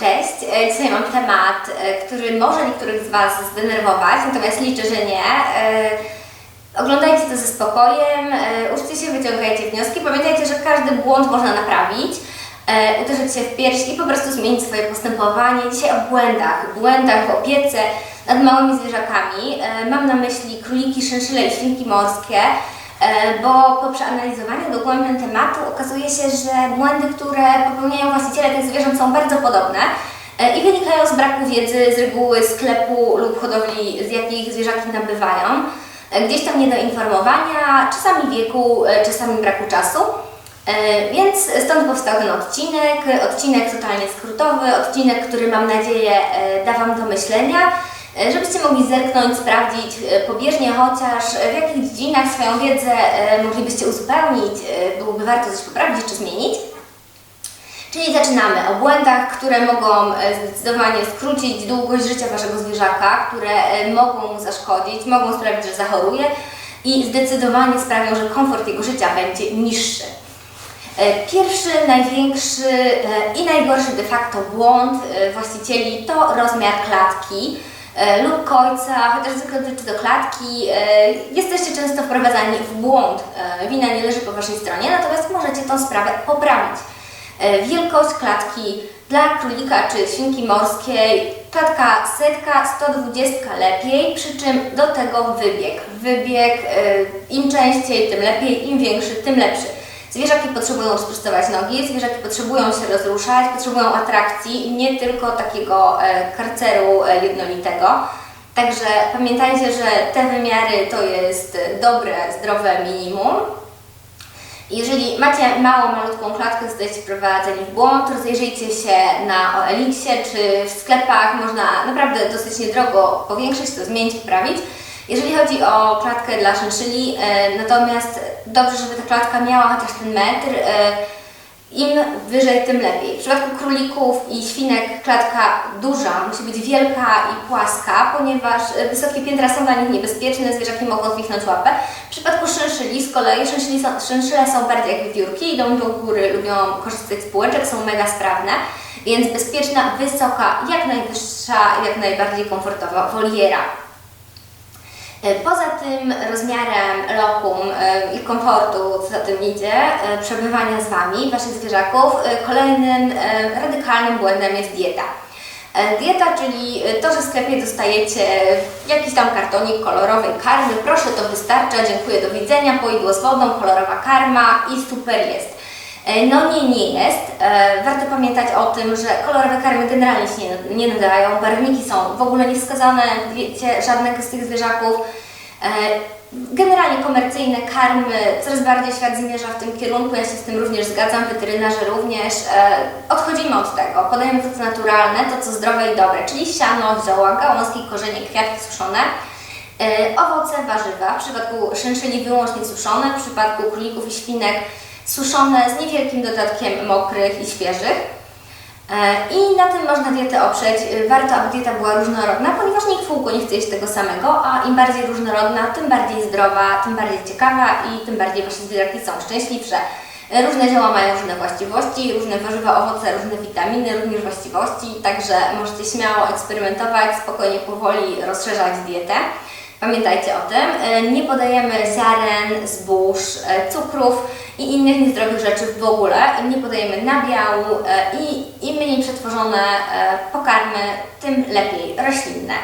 Cześć, E, dzisiaj mam temat, e, który może niektórych z Was zdenerwować, natomiast liczę, że nie. E, Oglądajcie to ze spokojem, uczcie się, wyciągajcie wnioski. Pamiętajcie, że każdy błąd można naprawić, uderzyć się w pierś i po prostu zmienić swoje postępowanie. Dzisiaj o błędach, błędach w opiece nad małymi zwierzakami. Mam na myśli króliki, szynszyle i świnki morskie. E, bo po przeanalizowaniu dogłębnym tematu okazuje się, że błędy, które popełniają właściciele tych zwierząt są bardzo podobne e, i wynikają z braku wiedzy, z reguły sklepu lub hodowli, z jakich zwierzaki nabywają, e, gdzieś tam niedoinformowania, czasami wieku, czasami braku czasu. Więc stąd powstał ten odcinek, odcinek totalnie skrótowy, odcinek, który mam nadzieję da Wam do myślenia, żebyście mogli zerknąć, sprawdzić e, pobieżnie chociaż e, w jakich dziedzinach swoją wiedzę e, moglibyście uzupełnić, e, byłoby warto coś poprawić czy zmienić. Czyli zaczynamy o błędach, które mogą e, zdecydowanie skrócić długość życia Waszego zwierzaka, które e, mogą mu zaszkodzić, mogą sprawić, że zachoruje i zdecydowanie sprawią, że komfort jego życia będzie niższy. E, Pierwszy, największy e, i najgorszy de facto błąd e, właścicieli to rozmiar klatki e, lub końca, chociaż zwykle dotyczy to klatki. e, Jesteście często wprowadzani w błąd. E, Wina nie leży po Waszej stronie, natomiast możecie tą sprawę poprawić. E, Wielkość klatki dla królika czy świnki morskiej, klatka setka, 120 lepiej, przy czym do tego wybieg. Wybieg e, im częściej, tym lepiej, im większy, tym lepszy. Zwierzaki potrzebują rozprostować nogi, zwierzaki potrzebują się rozruszać, potrzebują atrakcji, nie tylko takiego e, karceru e, jednolitego. Także pamiętajcie, że te wymiary to jest dobre, zdrowe minimum. Jeżeli macie małą, malutką klatkę, jesteście wprowadzeni w błąd, rozejrzyjcie się na OLX-ie czy w sklepach. Można naprawdę dosyć niedrogo powiększyć to, zmienić, poprawić. Jeżeli chodzi o klatkę dla szynszyli, e, natomiast dobrze, żeby ta klatka miała chociaż ten metr. E, im wyżej, tym lepiej. W przypadku królików i świnek klatka duża musi być wielka i płaska, ponieważ e, wysokie piętra są dla nich niebezpieczne, zwierzaki mogą zwichnąć łapę. W przypadku szynszyli z kolei szynszyle są, szynszyle są bardziej jak wiewiórki, idą do góry, lubią korzystać z półeczek, są mega sprawne, więc bezpieczna, wysoka, jak najwyższa, jak najbardziej komfortowa woliera. E, Poza tym rozmiarem lokum e, i komfortu, co za tym idzie, e, przebywania z Wami, Waszych zwierzaków, kolejnym radykalnym błędem jest dieta. Dieta, czyli to, że w sklepie dostajecie jakiś tam kartonik kolorowej karmy, proszę to wystarcza, dziękuję, do widzenia, poidło z wodą, kolorowa karma i super jest. E, No nie, nie jest. E, Warto pamiętać o tym, że kolorowe karmy generalnie się nie, nadają, barwniki są w ogóle niewskazane, wiecie, żadnego z tych zwierzaków. E, Generalnie komercyjne karmy, coraz bardziej świat zmierza w tym kierunku, ja się z tym również zgadzam, weterynarze również. Odchodzimy od tego, podajemy to co naturalne, to co zdrowe i dobre, czyli siano, zioła, gałązki, korzenie, kwiatki suszone. Owoce, warzywa, w przypadku szynczyli wyłącznie suszone, w przypadku królików i świnek suszone z niewielkim dodatkiem mokrych i świeżych. E, I na tym można dietę oprzeć. E, Warto, aby dieta była różnorodna, ponieważ nikt w kółko nie chce jeść tego samego, a im bardziej różnorodna, tym bardziej zdrowa, tym bardziej ciekawa i tym bardziej Wasze zwierzaki są szczęśliwsze. E, Różne zioła mają różne właściwości, różne warzywa, owoce, różne witaminy, również właściwości, także możecie śmiało eksperymentować, spokojnie, powoli rozszerzać dietę. Pamiętajcie o tym. E, Nie podajemy ziaren, zbóż, e, cukrów i innych niezdrowych rzeczy w ogóle. Nie podajemy nabiału e, i im mniej przetworzone pokarmy, tym lepiej roślinne.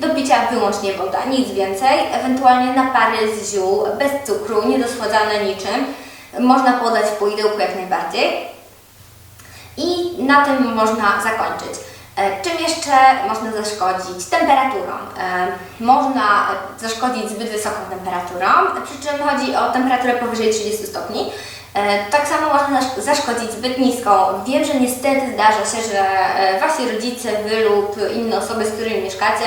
Do picia wyłącznie woda, nic więcej. Ewentualnie napary z ziół, bez cukru, niedoschładzane niczym. Można podać w poidełku jak najbardziej. I na tym można zakończyć. E, Czym jeszcze można zaszkodzić? Temperaturą. E, Można zaszkodzić zbyt wysoką temperaturą, przy czym chodzi o temperaturę powyżej 30 stopni. E, Tak samo można zasz- zaszkodzić zbyt niską. Wiem, że niestety zdarza się, że Wasi rodzice, Wy lub inne osoby, z którymi mieszkacie,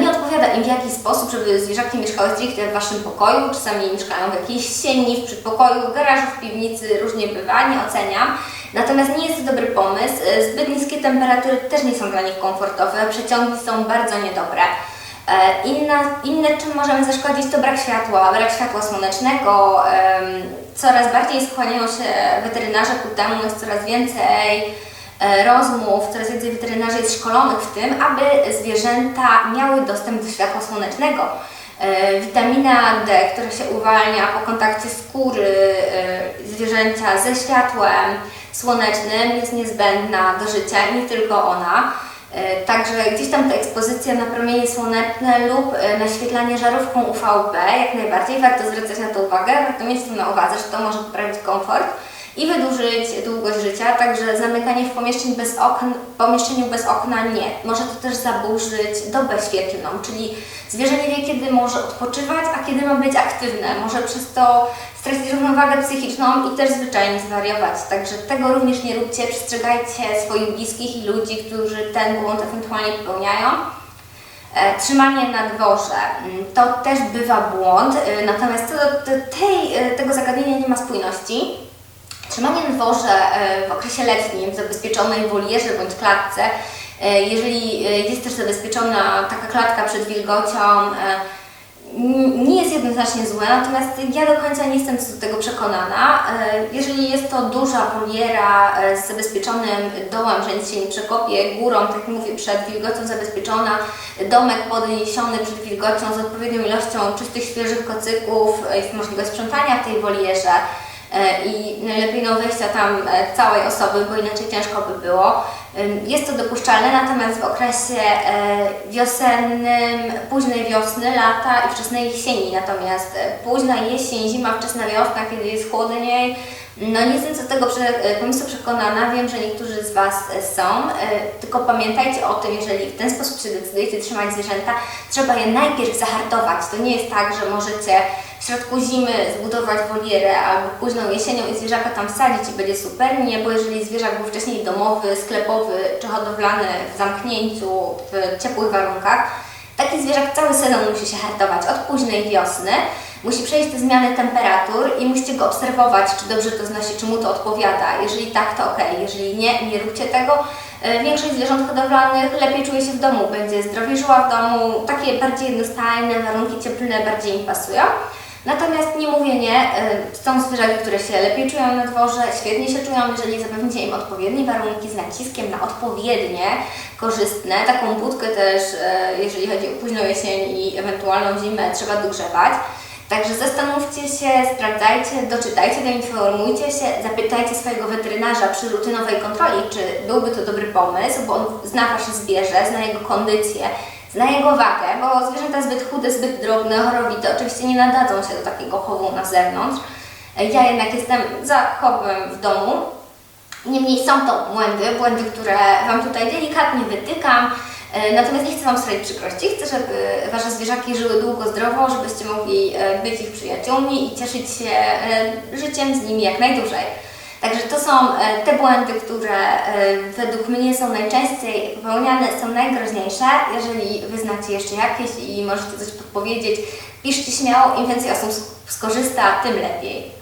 nie odpowiada im w jaki sposób, żeby zwierzaki mieszkały stricte w Waszym pokoju. Czasami mieszkają w jakiejś sieni, w przedpokoju, w garażu, w piwnicy, różnie bywa, nie oceniam. Natomiast nie jest to dobry pomysł. E, Zbyt niskie temperatury też nie są dla nich komfortowe, przeciągi są bardzo niedobre. E, Inna, inne, czym możemy zaszkodzić, to brak światła, brak światła słonecznego. Coraz bardziej skłaniają się weterynarze ku temu, jest coraz więcej e, rozmów, coraz więcej weterynarzy jest szkolonych w tym, aby zwierzęta miały dostęp do światła słonecznego. E, Witamina D, która się uwalnia po kontakcie skóry e, zwierzęcia ze światłem słonecznym jest niezbędna do życia, nie tylko ona. E, Także gdzieś tam ta ekspozycja na promienie słoneczne lub e, naświetlanie żarówką UVB, jak najbardziej warto zwracać na to uwagę, warto mieć to na uwadze, że to może poprawić komfort i wydłużyć długość życia, także zamykanie w pomieszczeniu bez okn, pomieszczeniu bez okna nie. Może to też zaburzyć dobę świetlną, czyli zwierzę nie wie kiedy może odpoczywać, a kiedy ma być aktywne. Może przez to stracić równowagę psychiczną i też zwyczajnie zwariować. Także tego również nie róbcie, przestrzegajcie swoich bliskich i ludzi, którzy ten błąd ewentualnie popełniają. E, Trzymanie na dworze mm, to też bywa błąd, e, natomiast co do tej, e, tego zagadnienia nie ma spójności. Na dworze e, w okresie letnim w zabezpieczonej wolierze bądź klatce, e, jeżeli e, jest też zabezpieczona taka klatka przed wilgocią, nie jest jednoznacznie złe, natomiast ja do końca nie jestem co do tego przekonana. Jeżeli jest to duża woliera z zabezpieczonym dołem, że nic się nie przekopie, górą, tak mówię, przed wilgocią zabezpieczona, domek podniesiony przed wilgocią z odpowiednią ilością czystych, świeżych kocyków, jest możliwość sprzątania w tej wolierze i najlepiej no wejścia tam e, całej osoby, bo inaczej ciężko by było. Jest to dopuszczalne, natomiast w okresie e, wiosennym, późnej wiosny, lata i wczesnej jesieni. Natomiast e, późna jesień, zima, wczesna wiosna, kiedy jest chłodniej, no nie jestem co tego e, pomysłu przekonana. Wiem, że niektórzy z Was e, są, e, tylko pamiętajcie o tym, jeżeli w ten sposób się decydujecie trzymać zwierzęta, trzeba je najpierw zahartować. To nie jest tak, że możecie w środku zimy zbudować wolierę albo późną jesienią i zwierzaka tam wsadzić i będzie super. Nie, bo jeżeli zwierzak był wcześniej domowy, sklepowy czy hodowlany w zamknięciu, w ciepłych warunkach, taki zwierzak cały sezon musi się hartować od późnej wiosny. Musi przejść te zmiany temperatur i musicie go obserwować, czy dobrze to znosi, czy mu to odpowiada. Jeżeli tak, to ok. Jeżeli nie, nie róbcie tego. E, Większość zwierząt hodowlanych lepiej czuje się w domu, będzie zdrowiej żyła w domu, takie bardziej jednostajne, warunki cieplne bardziej im pasują. Natomiast nie mówię nie, e, są zwierzaki, które się lepiej czują na dworze, świetnie się czują, jeżeli zapewnicie im odpowiednie warunki z naciskiem na odpowiednie, korzystne. Taką budkę też, e, jeżeli chodzi o późną jesień i ewentualną zimę, trzeba dogrzewać. Także zastanówcie się, sprawdzajcie, doczytajcie, doinformujcie się, zapytajcie swojego weterynarza przy rutynowej kontroli, czy byłby to dobry pomysł, bo on zna Wasze zwierzę, zna jego kondycję, zna jego wagę, bo zwierzęta zbyt chude, zbyt drobne, chorowite oczywiście nie nadadzą się do takiego chowu na zewnątrz. Ja jednak jestem za chowem w domu, Niemniej są to błędy, błędy, które Wam tutaj delikatnie wytykam. E, Natomiast nie chcę Wam sprawić przykrości. Chcę, żeby Wasze zwierzaki żyły długo, zdrowo, żebyście mogli e, być ich przyjaciółmi i cieszyć się e, życiem z nimi jak najdłużej. Także to są e, te błędy, które e, według mnie są najczęściej popełniane, są najgroźniejsze. Jeżeli Wy znacie jeszcze jakieś i możecie coś podpowiedzieć, piszcie śmiało, im więcej osób skorzysta, tym lepiej.